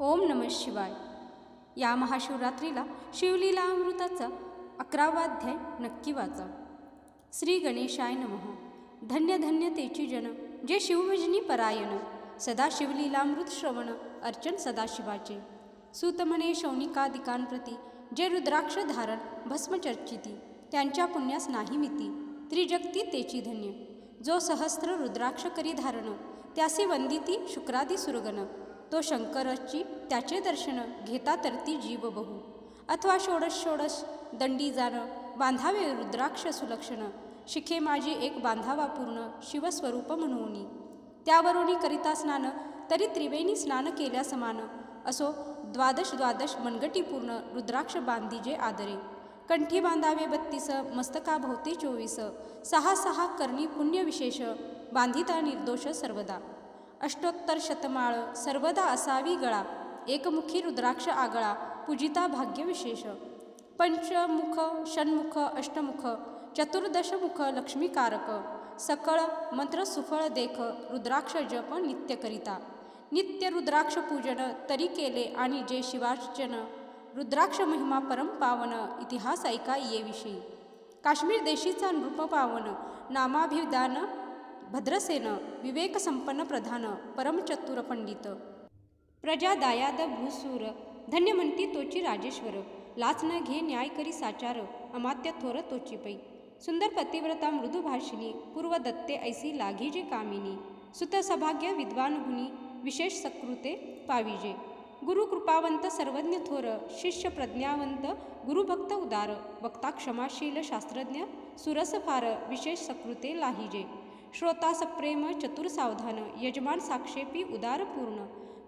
ओम नम शिवाय. या महाशिवरात्रीला शिवलीला अमृताचा अकरावा अध्याय नक्की वाचा. श्री गणेशाय नमः. धन्य धन्य तेची जन जे शिवभजनी परायण सदा शिवलीलामृत श्रवण अर्चन सदाशिवाचे. सुतमने शौनिकादिकांप्रती जे रुद्राक्ष धारण भस्मचर्चिती त्यांच्या पुण्यास नाही मिती. त्रिजगती तेची धन्य. जो सहस्र रुद्राक्ष करी धारण त्यासी वंदिती शुक्रादी सुरगण. तो शंकरची त्याचे दर्शन घेता तर ती जीव बहु अथवा षोडश षोडश दंडी जाणं बांधावे रुद्राक्ष सुलक्षण शिखे माझी एक बांधावा पूर्ण शिवस्वरूप म्हणून. त्यावरुनी करिता स्नान तरी त्रिवेणी स्नान केल्या समान. असो द्वादश द्वादश मनगटीपूर्ण रुद्राक्ष बांधीजे आदरे. कंठी बांधावे बत्तीस मस्तका भोवती चोवीस सहा सहा कर्णी पुण्यविशेष बांधिता निर्दोष सर्वदा. अष्टोत्तर शतमाळ सर्वदा असावी गळा एकमुखी रुद्राक्ष आगळा पूजिता भाग्यविशेष. पंचमुख षण्मुख अष्टमुख चतुर्दशमुख लक्ष्मीकारक सकळ मंत्र सुफळ देख रुद्राक्ष जप नित्य करिता नित्य रुद्राक्ष पूजन तरी केले आणि जे शिवार्चन रुद्राक्ष महिमा परम पावन इतिहास ऐका येविषयी. काश्मीर देशीचा नृप पावन नामाभिदान भद्रसेन विवेकसंपन्न प्रधान परमचतुर पंडित प्रजा दायाद भूसूर धन्य म्हणती तोची राजेश्वर लाच न घे न्याय करी साचार अमात्य थोर तोची पै सुंदर पतिव्रता मृदुभाषिनी पूर्व दत्ते ऐसी लाघिजे कामिनी सुत सभाग्य विद्वान गुणी विशेष सकृते पाविजे गुरु कृपावंत सर्वज्ञ थोर शिष्य प्रज्ञावंत गुरुभक्त उदार वक्ता क्षमाशील शास्त्रज्ञ सुरस फार विशेष सकृते लाहिजे श्रोता सप्रेम चतुर सावधान यजमान साक्षेपी उदार पूर्ण.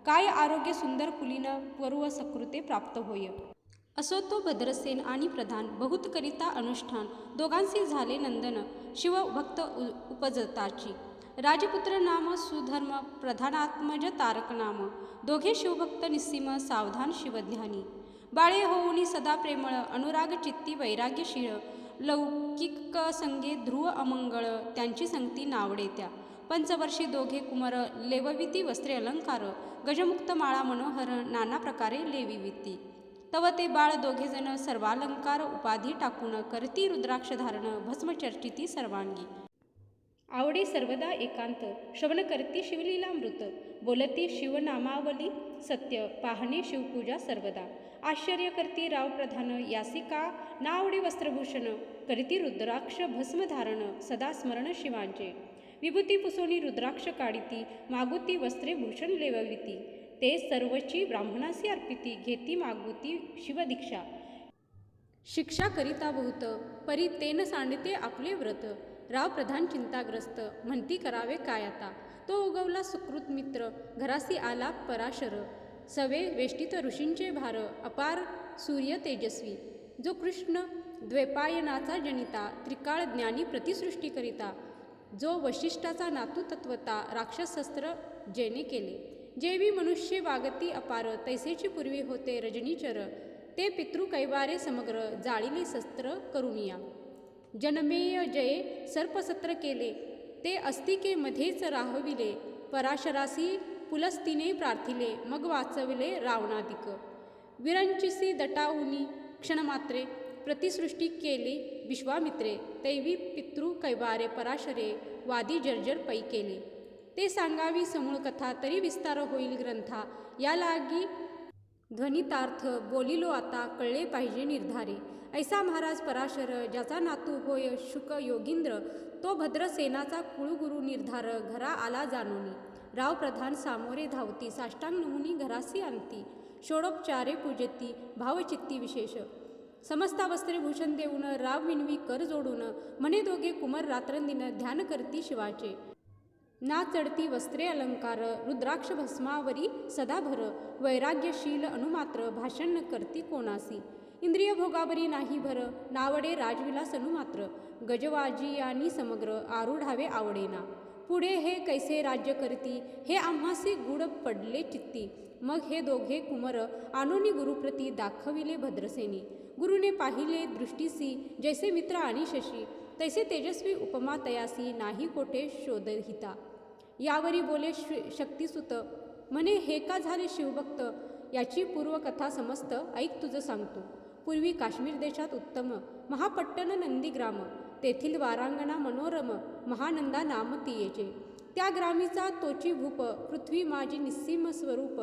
काय आरोग्य सुंदर कुलीन पूर्व सकृते प्राप्त होय. असो तो भद्रसेन आणि प्रधान बहुत करिता अनुष्ठान दोघांशी झाले नंदन शिवभक्त उ उपजताची. राजपुत्र नाम सुधर्म प्रधानात्मज तारक नाम दोघे शिवभक्त निस्सीम सावधान शिवध्यानी बाळे होऊनी सदा प्रेमळ अनुराग चित्ती वैराग्यशीळ लौकिक संगे ध्रुव अमंगळ त्यांची संगती नावडे त्या पंचवर्षी दोघे कुमर लेवविती वस्त्रे अलंकार गजमुक्त माळा मनोहर नाना प्रकारे लेविविती. तव ते बाळ दोघेजण सर्वालंकार उपाधी टाकून करती रुद्राक्ष धारण भस्मचर्चिती सर्वांगी. आवडे सर्वदा एकांत श्रवण करती शिवलीला मृत बोलती शिवनामावली सत्य पाहणे शिवपूजा सर्वदा. आश्चर्य करती राव प्रधान यासिका नावडे वस्त्रभूषण करिती रुद्राक्ष भस्मधारण सदा स्मरण शिवांचे. विभूती पुसोनी रुद्राक्ष काढिती मागुती वस्त्रे भूषण लेवविती. ते सर्वची ब्राह्मणासी अर्पिती घेती मागुती शिवदीक्षा. शिक्षा करिता बहुत परी तेन सांडते आपले व्रत. राव प्रधान चिंताग्रस्त म्हणती करावे काय आता? तो उगवला सुकृत मित्र घरासी आला पराशर. सवे वेष्टित ऋषींचे भार अपार सूर्य तेजस्वी जो कृष्ण द्वैपायनाचा जनिता त्रिकाळ ज्ञानी प्रतिसृष्टी करिता जो वशिष्ठाचा नातू तत्वता राक्षसस्त्र जेने केले. जेवी मनुष्य वागती अपार तैसेची पूर्वी होते रजनीचर ते पितृ कैवारे समग्र जाळीले शस्त्र करुणिया. जनमेय जये सर्पसत्र केले ते अस्तिके मध्येच राहविले पराशरासी पुलस्तीने प्रार्थिले मग वाचविले रावणादिक. विरंचिसी दटाहुनी क्षणमात्रे प्रतिसृष्टी केली विश्वामित्रे दैवी पितृ कैवारे पराशरे वादी जर्जर पै केले. ते सांगावी समूळ कथा तरी विस्तार होईल ग्रंथा या लागी ध्वनितार्थ बोलिलो आता कळले पाहिजे निर्धारे. ऐसा महाराज पराशर ज्याचा नातू होय शुक योगींद्र तो भद्रसेनाचा कुळगुरु निर्धार घरा आला जाणोनी. राव प्रधान सामोरे धावती साष्टांग नमुनी घरासी आणती षोडोपचारे पूजती भावचित्ती विशेष. समस्ता वस्त्रे भूषण देऊन राव विनवी कर जोडून म्हणे दोघे कुमर रात्रंदिन ध्यान करती शिवाचे. ना चढती वस्त्रे अलंकार रुद्राक्ष भस्मावरी सदाभर वैराग्यशील अनुमात्र भाषण करती कोणासी. इंद्रिय भोगावरी नाही भर नावडे राजविलास अनुमात्र गजवाजी आणि समग्र आरूढावे आवडेना. पुढे हे कैसे राज्य करती? हे आम्हासी गुड पडले चित्ती. मग हे दोघे कुमर आनोनी गुरुप्रती दाखविले भद्रसेनी. गुरुने पाहिले दृष्टीसी जैसे मित्र आणि शशी तैसे तेजस्वी उपमा तयासी नाही कोठे शोधहिता. यावरी बोले श्री शक्तिसुत म्हणे हे का झाले शिवभक्त? याची पूर्वकथा समस्त ऐक तुझं सांगतो. पूर्वी काश्मीर देशात उत्तम महापट्टण नंदीग्राम तेथील वारांगणा मनोरम महानंदा नाम तियेचे त्या ग्रामीचा तोची भूप पृथ्वी माझी निस्सीम स्वरूप.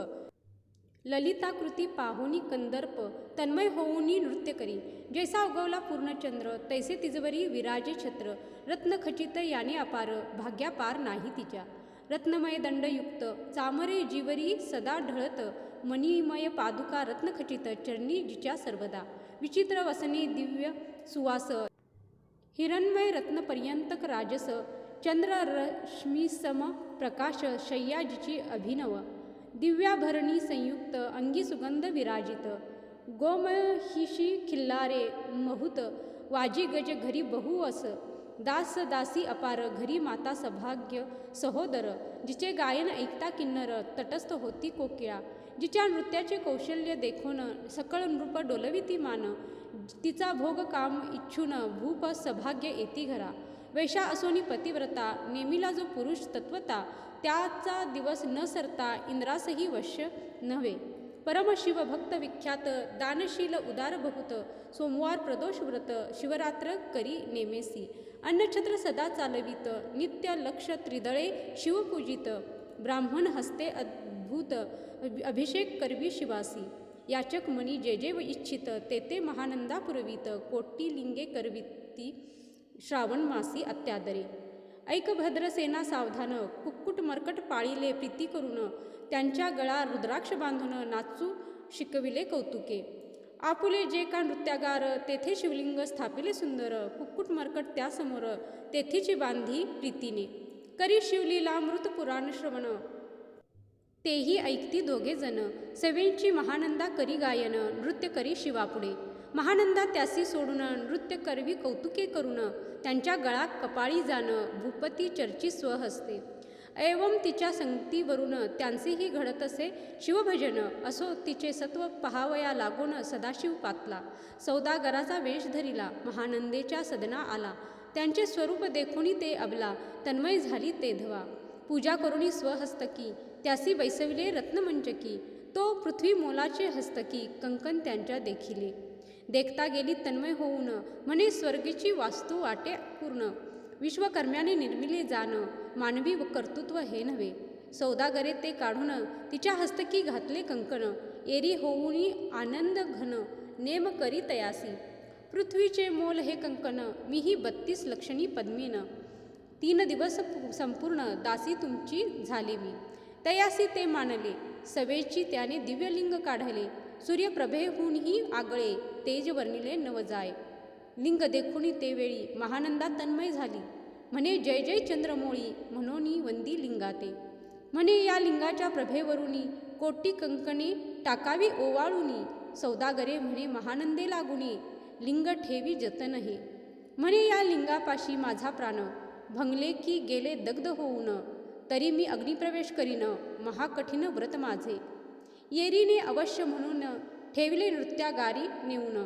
ललिताकृती पाहुनी कंदर्प तन्मय होऊनी नृत्य करी. जैसा उगवला पूर्णचंद्र तैसे तिजवरी विराजे छत्र. रत्नखचित याने अपार भाग्यापार नाही तिच्या. रत्नमय दंडयुक्त चामरे जीवरी सदा ढळत. मणिमय पादुका रत्नखचित चरणी जिच्या सर्वदा. विचित्र वसने दिव्य सुवास. हिरण्मय रत्नपर्यंतक राजस चंद्र रश्मीसम प्रकाश शय्याजीची अभिनव दिव्याभरणी संयुक्त अंगी सुगंध विराजित गोमहिषी खिल्लारे महूत वाजी गज घरी बहु अस दास दासी अपार घरी माता सभाग्य सहोदर जिचे गायन ऐकता किन्नर तटस्थ होती कोकिळा जिच्या नृत्याचे कौशल्य देखून सकळ नृप डोलविती मान तिचा भोग काम इच्छून भूप सभाग्य येती घरा. वैशा असोनी पतिव्रता नेमिला जो पुरुष तत्वता त्याचा दिवस न सरता इंद्रासही वश्य नव्हे. परमशिव भक्त विख्यात दानशील उदार बहुत सोमवार प्रदोष व्रत शिवरात्र करी नेमेसी. अन्नछत्र सदा चालवित नित्य लक्ष त्रिदळे शिवपूजित ब्राह्मण हस्ते अद्भुत अभिषेक करवी शिवासी. याचक मणी जे जे इच्छित ते ते महानंदा पुरवित कोटी लिंगे करविती श्रावण मासी अत्यादरे. ऐक भद्रसेना सावधान कुक्कुट मरकट पाळीले प्रीती करून त्यांच्या गळा रुद्राक्ष बांधून नाचू शिकविले कौतुके. आपुले जे का नृत्यागार तेथे शिवलिंग स्थापिले सुंदर कुक्कुट मरकट त्यासमोर तेथेची बांधी प्रीतीने. करी शिवलीला मृत पुराण श्रवण तेही ऐकती दोघे जण. सवेंची महानंदा करी गायन नृत्य करी शिवापुढे. महानंदा त्यासी सोडून नृत्य करवी कौतुके करून त्यांच्या गळा कपाळी जाणं भूपती चर्ची स्वहस्ते. एवम तिच्या संगतीवरून त्यांचेही घडत असे शिवभजन असो तिचे सत्व पहावया लागून सदाशिव पातला. सौदागराचा वेश धरिला महानंदेच्या सदना आला. त्यांचे स्वरूप देखुनी ते अबला तन्मय झाली ते धवा. पूजा करुणी स्वहस्तकी त्यासी बैसविले रत्नमंचकी तो पृथ्वी मोलाचे हस्तकी कंकन त्यांच्या देखिले. देखता गेली तन्मय होऊन म्हणे स्वर्गीची वास्तू वाटे पूर्ण. विश्वकर्म्याने निर्मिले जाणं मानवी व कर्तृत्व हे नव्हे. सौदागरे ते काढून तिच्या हस्तकी घातले कंकण. एरी होऊनी आनंद घन नेम करी तयासी. पृथ्वीचे मोल हे कंकण मीही बत्तीस लक्षणी पद्मीन. तीन दिवस संपूर्ण दासी तुमची झाली मी. तयासी ते मानले सवेची त्याने दिव्यलिंग काढले. सूर्यप्रभेहूनही आगळे तेज वर्णिले नवजाय. लिंग देखुनी ते वेळी महानंदा तन्मय झाली. म्हणे जय जय चंद्रमोळी म्हणून वंदी लिंगाते. म्हणे या लिंगाच्या प्रभेवरुनी कोटी कंकणे टाकावी ओवाळुनी. सौदागरे म्हणे महानंदे लागुनी. लिंग ठेवी जतन हे. म्हणे या लिंगापाशी माझा प्राण भंगले की गेले दग्ध होऊन तरी मी अग्निप्रवेश करीन महाकठीण व्रत माझे. येरीने अवश्य म्हणून ठेवले नृत्यागारी नेऊन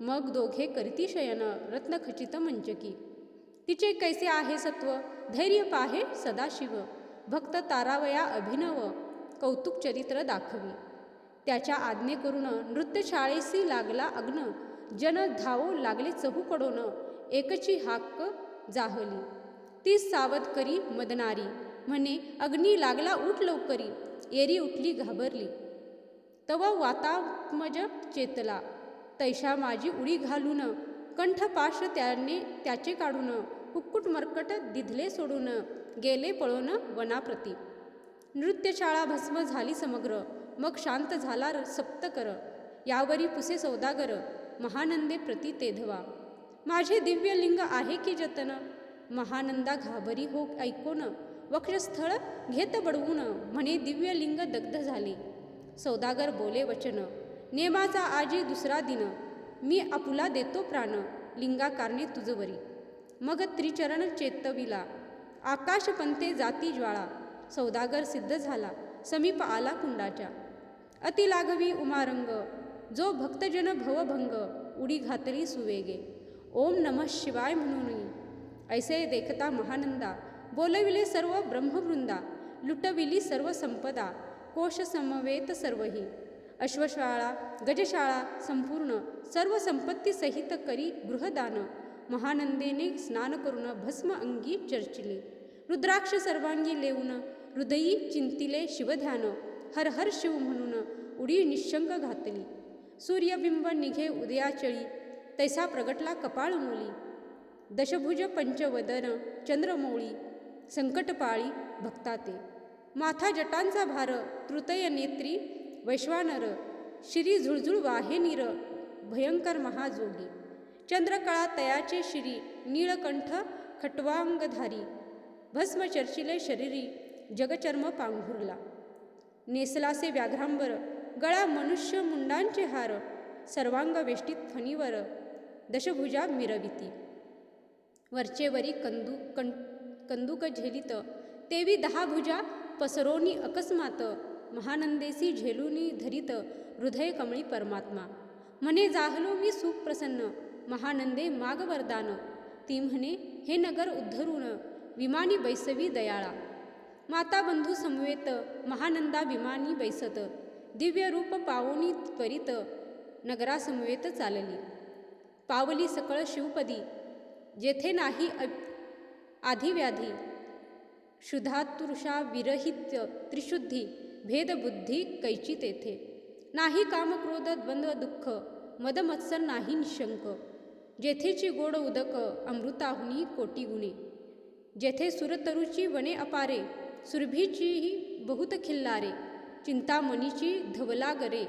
मग दोघे करती शयन रत्नखचित मंचकी. तिचे कैसे आहे सत्व? धैर्य पाहे सदाशिव. भक्त तारावया अभिनव कौतुक चरित्र दाखवी. त्याच्या आज्ञे करून नृत्यशाळेसी लागला अग्न जन धावो लागले चहूकडून एकची हाक जाहली. ती सावध करी मदनारी. म्हणे अग्नी लागला उठ लवकरी. एरी उठली घाबरली. तव वातात्मज चेतला. तैशा माझी उडी घालून कंठपाश त्याने त्याचे काढून कुक्कुट मरकट दिधले सोडून गेले पळून वनाप्रती. नृत्यशाळा भस्म झाली समग्र. मग शांत झाला सप्तकर. यावरी पुसे सौदागर. महानंदे प्रती तेधवा. माझे दिव्य लिंग आहे की जतन? महानंदा घाबरी हो ऐकून वक्षस्थळ घेत बडवून म्हणे दिव्य लिंग दग्ध झाले. सौदागर बोले वचन नेमाचा आजी दुसरा दिन मी आपुला देतो प्राण लिंगाकारणे तुझवरी मग त्रिचरण चेतविला आकाश पंते जाती ज्वाळा सौदागर सिद्ध झाला समीप आला कुंडाच्या. अतिलाघवी उमारंग जो भक्तजन भवभंग उडी घातली सुवेगे. ओम नमः शिवाय म्हणून ऐसे देखता महानंदा बोलविले सर्व ब्रह्मवृंदा लुटविली सर्व संपदा कोश समवेत सर्वही. अश्वशाळा गजशाळा संपूर्ण सर्व संपत्ती सहित करी गृहदान. महानंदेने स्नान करून भस्म अंगी चर्चिले. रुद्राक्ष सर्वांगी लेऊन हृदयी चिंतिले शिवध्यान. हर हर शिव म्हणून उडी निशंक घातली. सूर्यबिंब निघे उदयाचळी तैसा प्रगटला कपाळ मोली दशभुज पंचवदन चंद्रमौळी संकटपाळी भक्ताते. माथा जटांचा भार तृतय नेत्री वैश्वानर श्री झुळझुळ वाहेनीर भयंकर महाजोगी. चंद्रकळा तयाचे श्री नीळकंठ खटवांगधारी. भस्म चर्चिले शरीरी जगचर्म पांघुरला. नेसलासे व्याघ्रांबर गळा मनुष्य मुंडांचे हार सर्वांग वेष्टीत फणीवर. दशभुजा मिरविती. वरचेवरी कंदू कं कंदुक झेलित. तेवी दहा भुजा पसरोनी अकस्मात. महानंदेसी झेलुनी धरित. हृदय कमळी परमात्मा. म्हणे जाहलो मी सुप्रसन्न महानंदे माग वरदान ती म्हणे हे नगर उद्धरून विमानी बैसवी दयाळा. माता बंधू समवेत. महानंदा विमानी बैसत. दिव्य रूप पावनी त्वरित. नगरासमवेत चालली. पावली सकळ शिवपदी. जेथे नाही आधिव्याधी शुद्धातुषा विरहित त्रिशुद्धी भेदबुद्धी कैची तेथे. नाही कामक्रोध द्वंद्व दुःख मदमत्सर नाही निशंक. जेथेची गोड उदक अमृताहुनी कोटी गुणे. जेथे सुरतरुची वने अपारे सुरभीचीही बहुत खिल्लारे चिंतामणीची धवला गरे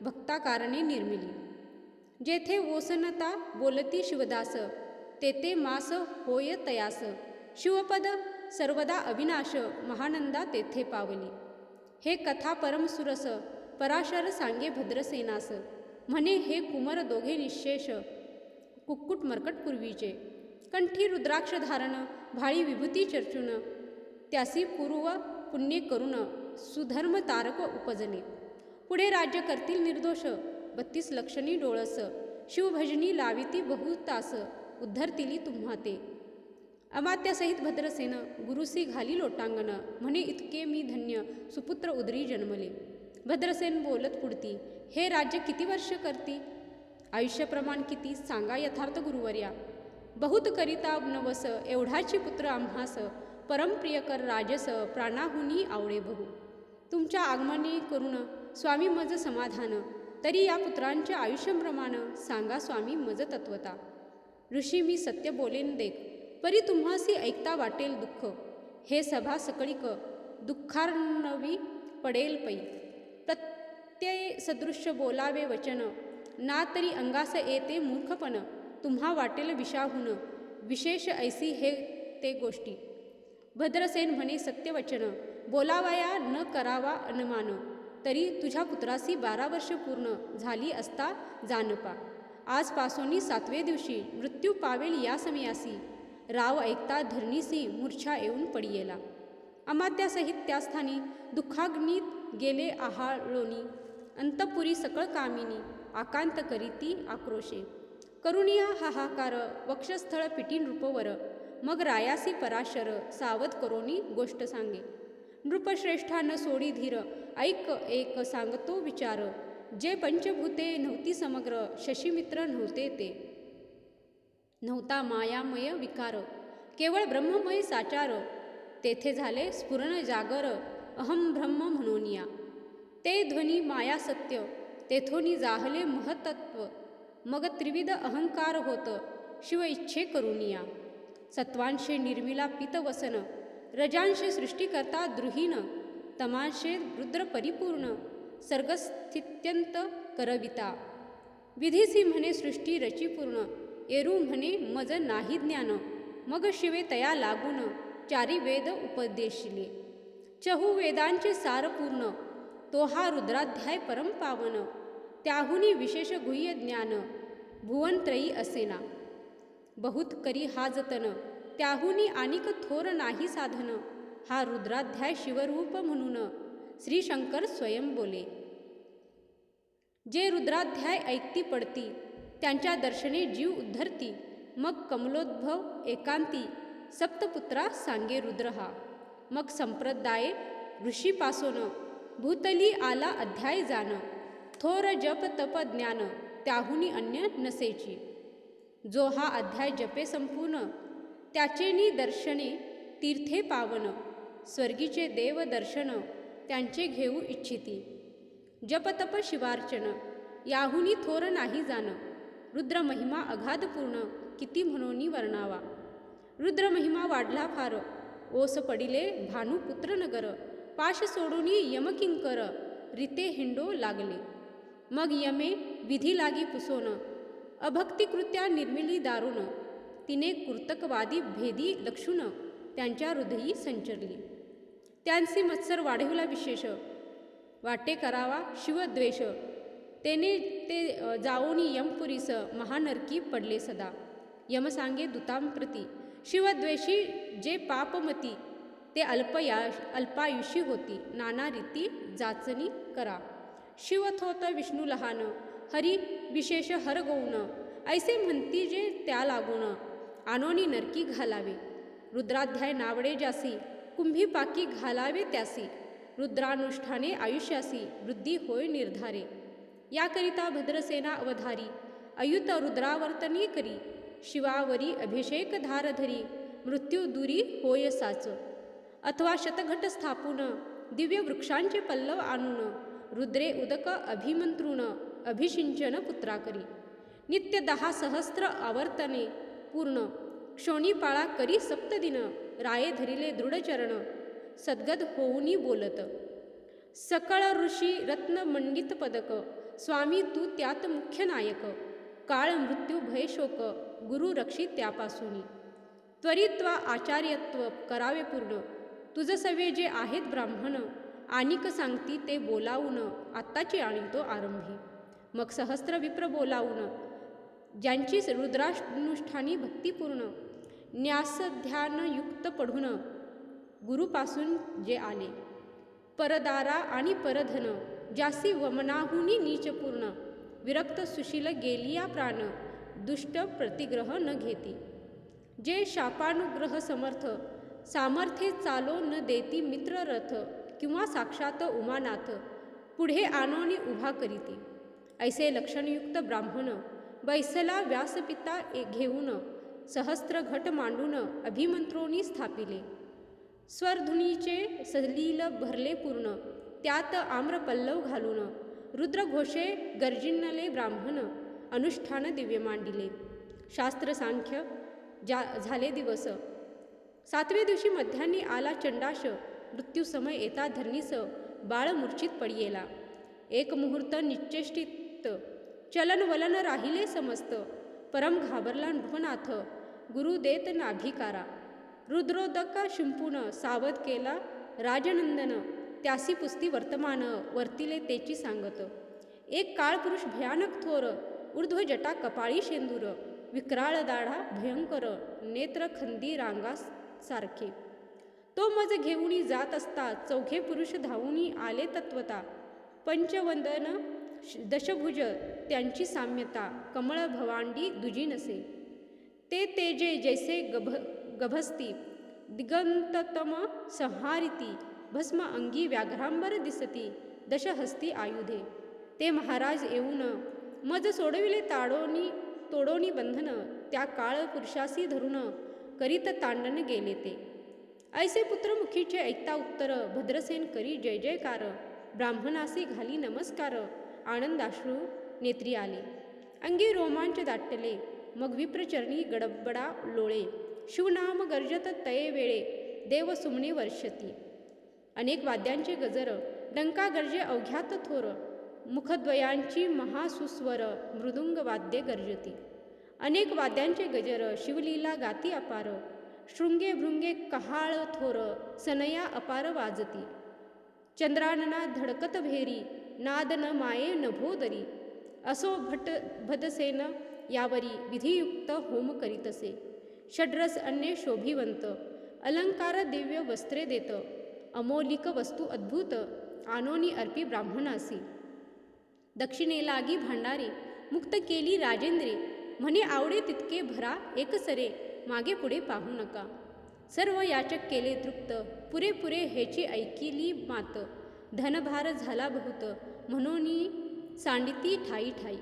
भक्ताकारणे निर्मिली. जेथे ओसनता बोलती शिवदास तेथे मास होय तयास. शिवपद सर्वदा अविनाश महानंदा तेथे पावली. हे कथा परमसुरस पराशर सांगे भद्रसेनास. म्हणे हे कुमर दोघे निशेष कुक्कुट मरकट पूर्वीचे. कंठी रुद्राक्ष धारण भाळी विभूती चर्चून. त्यासी पूर्व पुण्य करून सुधर्म तारक उपजले पुढे राज्य करतील निर्दोष बत्तीस लक्षणी डोळस. शिवभजनी लाविती बहुतास. उद्धरतिली तुम्हा ते अमात्यासहित भद्रसेन गुरुसी घाली लोटांगण म्हणे इतके मी धन्य सुपुत्र उदरी जन्मले. भद्रसेन बोलत पुढती हे राज्य किती वर्ष करती? आयुष्यप्रमाण किती? सांगा यथार्थ गुरुवर्या. बहुत करिता नवस एवढाची पुत्र आम्हास परमप्रियकर राजस प्राणाहुनी आवडे बहु. तुमच्या आगमने करून स्वामी मज समाधान तरी या पुत्रांच्या आयुष्यप्रमाण सांगा स्वामी मज तत्वता. ऋषी मी सत्य बोलेन देख परी तुम्हासी ऐकता वाटेल दुःख. हे सभा सकळीक दुःखार्णवी पडेल पै. प्रत्यय सदृश्य बोलावे वचन ना तरी अंगास येते मूर्खपण तुम्हा वाटेल विषाहून. विशेष ऐसी हे ते गोष्टी. भद्रसेन म्हणे सत्यवचन बोलावया न करावा अनुमान. तरी तुझ्या पुत्रासी बारा वर्ष पूर्ण झाली असता जानपा आजपासोनी सातव्या दिवशी मृत्यू पावेल या समयासी. राव ऐकता धरणीसी मूर्छा येऊन पडियेला. अमात्यासहित त्या स्थानी दुःखाग्नीत गेले आहाळोनी. अंतपुरी सकळ कामिनी आकांत करीती आक्रोशे. करुणिया हाहाकार वक्षस्थळ पिटी नृपवर मग रायासी पराशर सावध करोनी गोष्ट सांगे. नृपश्रेष्ठान सोडी धीर ऐक एक सांगतो विचार. जे पंचभूते नव्हती समग्र शशीमित्र नव्हते ते. नव्हता मायामय विकार केवळ ब्रह्ममय साचार तेथे झाले स्फुरण जागर अहम ब्रह्म म्हणूनिया. ते ध्वनी माया सत्य तेथोनी जाहले महतत्व मग त्रिविध अहंकार होत शिव इच्छे करुनिया. सत्वांशे निर्मिला पितवसन रजांशे सृष्टिकर्ता द्रुहीन तमांशे रुद्र परिपूर्ण सर्गस्थित्यंत करविता विधीसी म्हणे सृष्टी रचीपूर्ण एरू म्हणे मज नाही ज्ञान मग शिवे तया लागून चारी वेद उपदेशिले। चहू वेदांचे सार पूर्ण तो हा रुद्राध्याय परम पावन त्याहुनी विशेष गुह्य ज्ञान भुवनत्रयी असेना। बहुत करी हा जतन त्याहुनी आणिक थोर नाही साधन हा रुद्राध्याय शिवरूप म्हणून। श्री शंकर स्वयं बोले. जे रुद्राध्याय ऐकती पडती त्यांच्या दर्शने जीव उद्धरती मग कमलोद्भव एकांती सप्तपुत्रा सांगे रुद्र हा मग संप्रदाये ऋषीपासून भूतली आला अध्याय जाण थोर जप तप ज्ञान त्याहुनी अन्य नसेची. जो हा अध्याय जपे संपूर्ण त्याचेनी दर्शने तीर्थे पावन स्वर्गीचे देव दर्शन त्यांचे घेऊ इच्छिती. जपतप शिवार्चन याहुनी थोर नाही जाणं. रुद्रमहिमा अगाधपूर्ण किती म्हणून वर्णावा. रुद्रमहिमा वाढला फार ओस पडिले भानुपुत्र नगर पाश सोडून यमकिंकर रिते हिंडो लागले. मग यमे विधी लागी पुसोन अभक्तिकृत्या निर्मिली दारुण. तिने कृतकवादी भेदी लक्षून त्यांच्या हृदयी संचरली. त्यांची मत्सर वाढविला विशेष. वाटे करावा शिवद्वेष तेने ते जाऊनी यमपुरीस महानरकी पडले सदा. यम सांगे दुतांप्रती शिवद्वेषी जे पापमती ते अल्पया अल्पायुषी होती. नाना रीती जाचणी करा. शिवथोत विष्णू लहान. हरी विशेष हर गौण. ऐसे म्हणती जे त्या लागून. आनोनी नरकी घालावे. रुद्राध्याय नावडे जासी. कुंभी पाकी घालावे त्यासी रुद्रानुष्ठाने आयुष्यासी वृद्धी होय निर्धारे. याकरिता भद्रसेना अवधारी अयुत रुद्रावर्तनी करी शिवावरी अभिषेक धारधरी मृत्यू दुरी होय साच. अथवा शतघट स्थापून दिव्य वृक्षांचे पल्लव आणून रुद्रे उदक अभिमंत्रुण अभिषिंचन पुत्रा करी. नित्य दहा सहस्त्र आवर्तने पूर्ण क्षोणीपाळा करी सप्तदिन राये धरिले दृढचरण सद्गद होऊनी बोलत. सकळ ऋषी रत्न मंडित पदक स्वामी तू त्यात मुख्य नायक. काळ मृत्यू भय शोक गुरु रक्षी त्यापासून. त्वरित्वा आचार्यत्व करावे पूर्ण. तुझ सवे जे आहेत ब्राह्मण आणिक सांगती ते बोलावून आत्ताची आणितो आरंभी. मग सहस्र विप्र बोलावून ज्यांची रुद्रानुष्ठानी भक्तिपूर्ण. न्यासध्यानयुक्त पढून गुरुपासून जे आले. परदारा आणि परधन जासी वमनाहुनी नीचपूर्ण विरक्त सुशील गेलिया प्राण दुष्ट प्रतिग्रह न घेती. जे शापानुग्रह समर्थ सामर्थ्ये चालो न देती मित्र रथ किंवा साक्षात उमानाथ पुढे आनोनी उभा करीती. ऐसे लक्षणयुक्त ब्राह्मण बैसला व्यासपिता घेऊन सहस्त्र घट मांडून अभिमंत्रोनी स्थापिले. स्वरधुनीचे सलील भरले पूर्ण त्यात आम्रपल्लव घालून रुद्रघोषे गर्जिनले ब्राह्मण अनुष्ठान दिव्य मांडिले. शास्त्र सांख्य जा झाले दिवस. सातव्या दिवशी मध्यान्नी आला चंडाश मृत्यूसमय येता धरणीस बाळ मूर्छित पडियेला. एक मुहूर्त निश्चेष्टित चलन वलन राहिले समस्त परम घाबरला नृपनाथ गुरु देत नाभिकारा रुद्रोदका शिंपून सावध केला राजनंदन त्यासी पुस्ती वर्तमान वर्तिले तेची सांगत एक काळपुरुष भयानक थोर ऊर्ध्व जटा कपाळी शेंदूर विक्राळ दाढा भयंकर नेत्र खंदी रांगा सारखे तो मज घेऊनी जात असता चौघे पुरुष धावूनी आले तत्वता पंचवंदन दशभुज त्यांची साम्यता कमळ भवांडी दुजी नसे ते तेजे जैसे गभ गभस्ती दिगंततम संहारिती भस्म अंगी व्याघ्रांबर दिसती दशहस्ती आयुधे. ते महाराज येऊन मज सोडविले ताडोनी तोडोनी बंधन त्या काळ पुरुषासी धरून करीत तांडन गेले ते. ऐसे पुत्रमुखीचे ऐकता उत्तर भद्रसेन करी जय जयकार ब्राह्मणासी घाली नमस्कार आनंदाश्रू नेत्री आले. अंगी रोमांच दाटले मग विप्रचरणी गडबडा लोळे. शिवनाम गर्जत तये वेळे देव सुमणे वर्षती. अनेक वाद्यांचे गजर डंका गर्जे अवघ्यात थोर. मुखद्वयांची महासुस्वर मृदुंग वाद्ये गर्जती. अनेक वाद्यांचे गजर शिवलीला गाती अपार. शृंगे भृंगे कहाळ थोर सनया अपार वाजती. चंद्रानना धडकत भेरी नादन माये नभोदरी. असो भट भदसेन यावरी विधियुक्त होम करीतसे षड्रस अन्य शोभिवंत. अलंकार दिव्य वस्त्रे देत. अमोलिक वस्तू अद्भुत. आनोनी अर्पी ब्राह्मणासी. दक्षिणेलागी भांडारे. मुक्त केली राजेंद्रे. म्हणे आवडे तितके भरा एकसरे. मागे पुढे पाहू नका. सर्व याचक केले तृप्त. पुरेपुरे ह्याची ऐकिली मात. धनभार झाला बहुत. म्हणून सांडिती ठाई ठाई.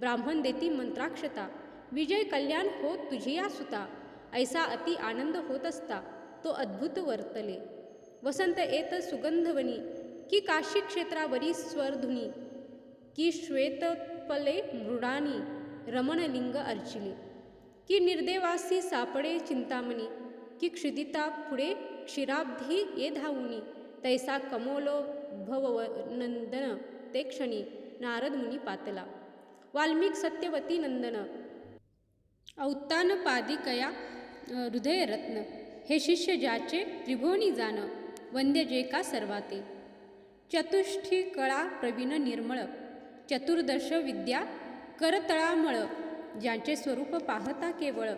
ब्राह्मण देती मंत्राक्षता. विजय कल्याण होत तुझी या सुता. ऐसा अति आनंद होत असता तो अद्भुत वर्तले. वसंत येत सुगंधवनी की काशी क्षेत्रावरी स्वरधुनी की श्वेतपले मृडानी रमणलिंग अर्चिले. की निर्देवासी सापडे चिंतामणी की क्षुदिता पुढे क्षीराब्धी ये धावुनी. तैसा कमोलो भवनंदन ते क्षणी नारद मुनी पातला. वाल्मिक सत्यवती नंदन औत्तानपादिकया हृदयरत्न हे शिष्य ज्याचे त्रिभुवनी जाण वंद्य जे का सर्वाते चतुष्ठी कळा प्रवीण निर्मळ चतुर्दश विद्या करतळामळ ज्यांचे स्वरूप पाहता केवळ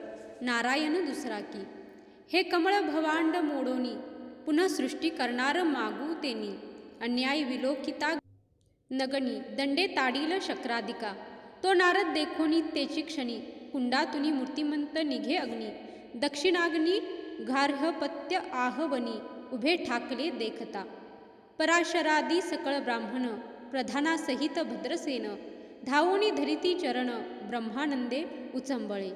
नारायण दुसरा की हे कमळ भवांड मोडोनी पुन्हा सृष्टी करणार मागू तेनी अन्याय विलोकिता नगनी दंडे ताडील शक्राधिका तो नारद देखोनी तेची क्षणी. कुंडातुनी मूर्तिमंत निघे अग्नी. दक्षिणाग्नी गार्हपत्य आहवनी. उभे ठाकले देखता. पराशरादी सकळ ब्राह्मण. प्रधानासहित भद्रसेन. धावोनी धरिती चरण. ब्रह्मानंदे उचंबळे.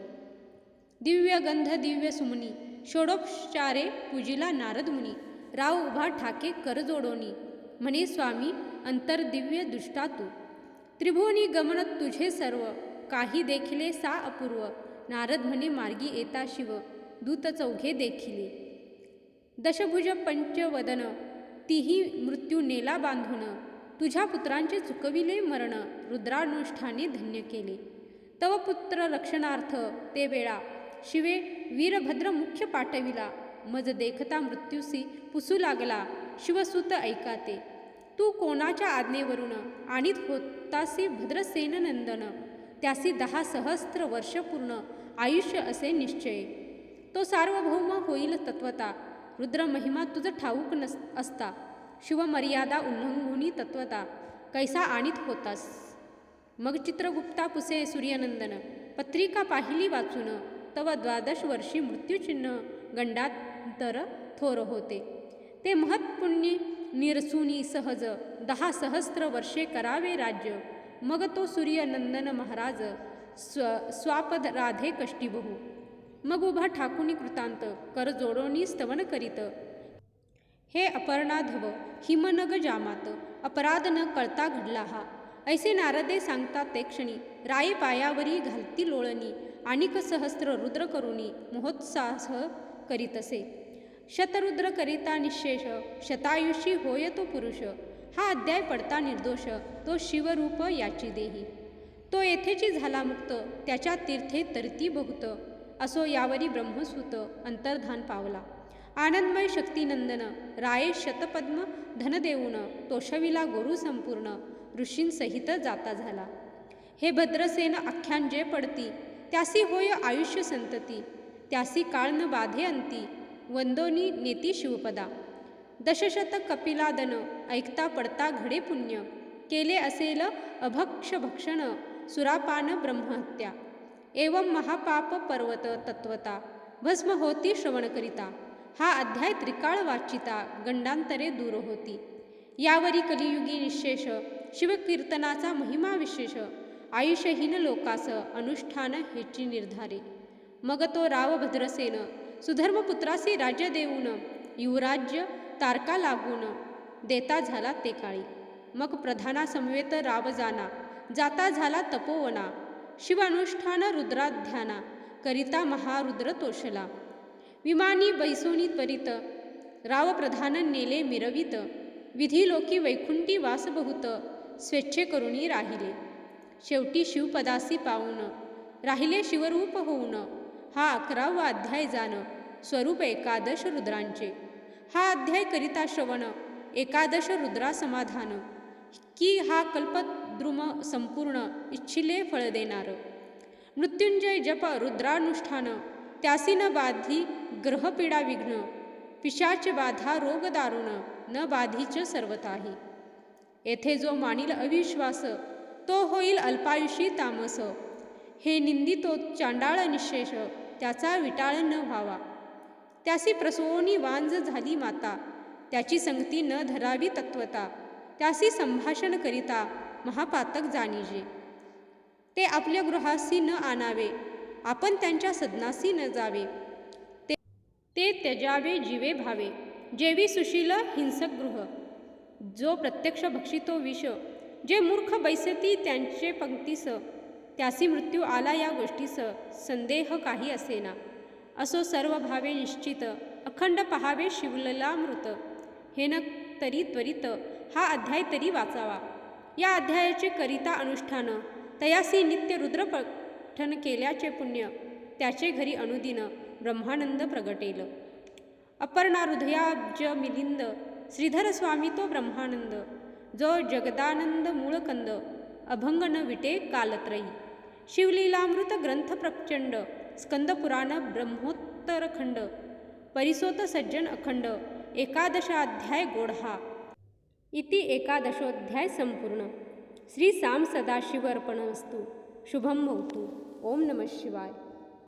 दिव्य गंध दिव्य सुमनी. षोडोपचारे पूजिला नारद मुनी. राव उभा ठाके करजोडोनी म्हणे स्वामी अंतर्दिव्य दुष्टा तू. त्रिभुवनी गमन तुझे सर्व काही देखिले सा अपूर्व. नारद म्हणे मार्गी येता शिव दूत चौघे देखिले. दशभुज पंचवदन तीही मृत्यू नेला बांधून. तुझ्या पुत्रांचे चुकविले मरण रुद्रानुष्ठाने धन्य केले. तव पुत्र रक्षणार्थ ते वेळा शिवे वीरभद्र मुख्य पाठविला मज देखता मृत्यूसी पुसू लागला शिवसूत ऐकाते. तू कोणाच्या आज्ञेवरून आणीत होतासी भद्रसेननंदन? त्यासी दहा सहस्त्र वर्ष पूर्ण आयुष्य असे निश्चय. तो सार्वभौम होईल तत्वता. रुद्र महिमा तुझं ठाऊक नस असता. शिवमर्यादा उल्लंघुनी तत्वता. कैसा आणीत होतास? मग चित्रगुप्ता पुसे सूर्यनंदन. पत्रिका पाहिली वाचून. तव द्वादश वर्षी मृत्यूचिन्ह गंडांतर थोर होते. ते महत्पुण्य निरसुनी सहज दहा सहस्त्र वर्षे करावे राज्य. मग तो सूर्यनंदन महाराज स्व स्वापद राधे कष्टीबहू मग उभा ठाकुनी कृतांत कर जोडोनी स्तवन करीत. हे अपर्णाधव हिमनग जामात अपराध न कळता घडला हा ऐसे नारदे सांगतात ते क्षणी राय पायावरी घालती लोळणी आणिक सहस्त्र रुद्र करुणी महोत्साह करीतसे. शतरुद्र करिता निशेष शतायुषी होय तो पुरुष. हा अध्याय पडता निर्दोष तो शिवरूप याची देही. तो येथेची झाला मुक्त त्याच्या तीर्थे तरती बहुत असो यावरी ब्रह्मसूत अंतर्धान पावला. आनंदमय शक्तिनंदन राये शतपद्म धनदेऊन तोषविला गुरु संपूर्ण ऋषींसहित जाता झाला. हे भद्रसेन आख्यान जे पडती त्यासी होय आयुष्य संतती त्यासी काळ न बाधे अंती. वंदोनी नेती शिवपदा. दशशत कपिलादन ऐकता पडता घडे पुण्य. केले असेल अभक्ष भक्षण सुरापान ब्रह्महत्या. एवं महापाप पर्वत तत्वता. भस्म होती श्रवणकरिता. हा अध्याय त्रिकाळ वाचिता गंडांतरे दूर होती. यावरी कलियुगी निशेष शिवकीर्तनाचा महिमा विशेष आयुष्यहीन लोकास अनुष्ठान हेची निर्धारे. मग तो रावभद्रसेन सुधर्मपुत्रासी राज्य देऊन युवराज्य तारका लागून देता झाला ते काळी. मग प्रधानासमवेत रावजाना राव जाना जाता झाला तपोवना शिव अनुष्ठान रुद्राध्याना करिता महारुद्र तोषला. विमानी बैसोनी त्वरित राव प्रधान नेले मिरवित विधी लोकी वैकुंठी वासबहुत स्वेच्छे करुणी राहिले. शेवटी शिवपदासी पाहून राहिले शिवरूप होऊन हा अकरावा अध्याय जाणं स्वरूप एकादश रुद्रांचे. हा अध्याय करिता श्रवण एकादश रुद्रा समाधान की हा कल्पद्रुम संपूर्ण इच्छिले फळ देणार. मृत्युंजय जप रुद्रानुष्ठान त्यासी न बाधी ग्रहपीडा विघ्न पिशाच बाधा रोग दारुण न बाधीच सर्वताही. येथे जो मानिल अविश्वास तो होईल अल्पायुषी तामस. हे निंदितो चांडाळ निशेष त्याचा विटाळ न व्हावा. त्यासी प्रसवोनी वांज झाली माता. त्याची संगती न धरावी तत्वता. त्यासी संभाषण करिता महापातक जाणीजे. ते आपल्या गृहासी न आणावे. आपण त्यांच्या सदनासी न जावे. ते ते त्यजावे जीवे भावे. जेवी सुशील हिंसक गृह. जो प्रत्यक्ष भक्षितो विष. जे मूर्ख बैसती त्यांचे पंक्तीस. त्यासी मृत्यू आला या गोष्टीस. संदेह काही असेना. असो सर्व भावे निश्चित अखंड पहावे शिवललामृत. हे न तरी त्वरित हा अध्याय तरी वाचावा. या अध्यायाचे करिता अनुष्ठान तयासी नित्य रुद्र पठन केल्याचे पुण्य त्याचे घरी अनुदिन ब्रह्मानंद प्रगटेल. अपर्णा हृदयाब्ज मिलिंद श्रीधर स्वामी तो ब्रह्मानंद. जो जगदानंद मूळकंद अभंग न विटे कालत्रयी. शिवलीलामृत ग्रंथ प्रचंड स्कंदपुराण ब्रह्मोत्तरखंड परिसोत सज्जन अखंड एकादशाध्याय गोढा इति एकादशोध्याय संपूर्ण. श्री साम सदाशिव असतो शुभम भवतु. ओम नमः शिवाय.